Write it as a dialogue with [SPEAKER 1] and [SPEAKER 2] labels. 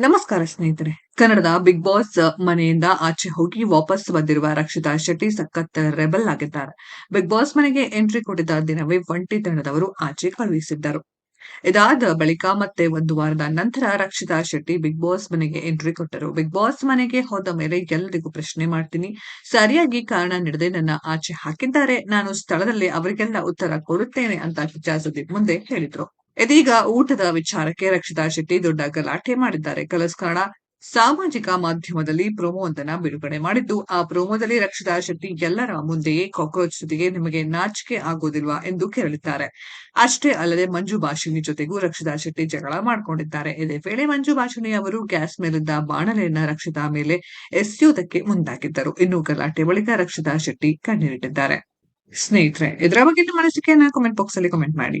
[SPEAKER 1] ನಮಸ್ಕಾರ ಸ್ನೇಹಿತರೆ. ಕನ್ನಡದ ಬಿಗ್ ಬಾಸ್ ಮನೆಯಿಂದ ಆಚೆ ಹೋಗಿ ವಾಪಸ್ ಬಂದಿರುವ ರಕ್ಷಿತಾ ಶೆಟ್ಟಿ ಸಖತ್ ರೆಬಲ್ ಆಗಿದ್ದಾರೆ. ಬಿಗ್ ಬಾಸ್ ಮನೆಗೆ ಎಂಟ್ರಿ ಕೊಟ್ಟಿದ್ದ ದಿನವೇ ಒಂಟಿ ತಂಡದವರು ಆಚೆ ಕಳುಹಿಸಿದ್ದರು. ಇದಾದ ಬಳಿಕ ಮತ್ತೆ ಒಂದು ವಾರದ ನಂತರ ರಕ್ಷಿತಾ ಶೆಟ್ಟಿ ಬಿಗ್ ಬಾಸ್ ಮನೆಗೆ ಎಂಟ್ರಿ ಕೊಟ್ಟರು. ಬಿಗ್ ಬಾಸ್ ಮನೆಗೆ ಹೋದ ಮೇಲೆ ಎಲ್ಲರಿಗೂ ಪ್ರಶ್ನೆ ಮಾಡ್ತೀನಿ. ಸರಿಯಾಗಿ ಕಾರಣ ನೀಡದೆ ನನ್ನ ಆಚೆ ಹಾಕಿದ್ದಾರೆ. ನಾನು ಸ್ಥಳದಲ್ಲಿ ಅವರಿಗೆಲ್ಲ ಉತ್ತರ ಕೊಡುತ್ತೇನೆ ಅಂತ ಕಿಚ್ಚಾ ಮುಂದೆ ಹೇಳಿದ್ರು. ಇದೀಗ ಊಟದ ವಿಚಾರಕ್ಕೆ ರಕ್ಷಿತಾ ಶೆಟ್ಟಿ ದೊಡ್ಡ ಗಲಾಟೆ ಮಾಡಿದ್ದಾರೆ. ಕಲರ್ಸ್ ಕನ್ನಡ ಸಾಮಾಜಿಕ ಮಾಧ್ಯಮದಲ್ಲಿ ಪ್ರೊಮೋವೊಂದನ್ನ ಬಿಡುಗಡೆ ಮಾಡಿದ್ದು, ಆ ಪ್ರೊಮೋದಲ್ಲಿ ರಕ್ಷಿತಾ ಶೆಟ್ಟಿ ಎಲ್ಲರ ಮುಂದೆಯೇ ಕಾಕ್ರೋಚ್ ಜೊತೆಗೆ ನಿಮಗೆ ನಾಚಿಕೆ ಆಗೋದಿಲ್ವಾ ಎಂದು ಕೇಳಿದ್ದಾರೆ ಅಷ್ಟೇ ಅಲ್ಲದೆ ಮಂಜು ಭಾಷಿಣಿ ಜೊತೆಗೂ ರಕ್ಷಿತಾ ಶೆಟ್ಟಿ ಜಗಳ ಮಾಡಿಕೊಂಡಿದ್ದಾರೆ. ಇದೇ ವೇಳೆ ಮಂಜು ಭಾಷಿಣಿ ಅವರು ಗ್ಯಾಸ್ ಮೇಲಿದ್ದ ಬಾಣಲೆಯನ್ನ ರಕ್ಷಿತಾ ಮೇಲೆ ಎಸೆಯುವುದಕ್ಕೆ ಮುಂದಾಗಿದ್ದರು. ಇನ್ನು ಗಲಾಟೆ ಬಳಿಕ ರಕ್ಷಿತಾ ಶೆಟ್ಟಿ ಕಣ್ಣೀರಿಟ್ಟಿದ್ದಾರೆ. ಸ್ನೇಹಿತರೆ, ಇದರ ಬಗ್ಗೆ ನಿಮ್ಮ ಅನಿಸಿಕೆಯನ್ನ ಕಾಮೆಂಟ್ ಬಾಕ್ಸ್ ಅಲ್ಲಿ ಕಾಮೆಂಟ್ ಮಾಡಿ.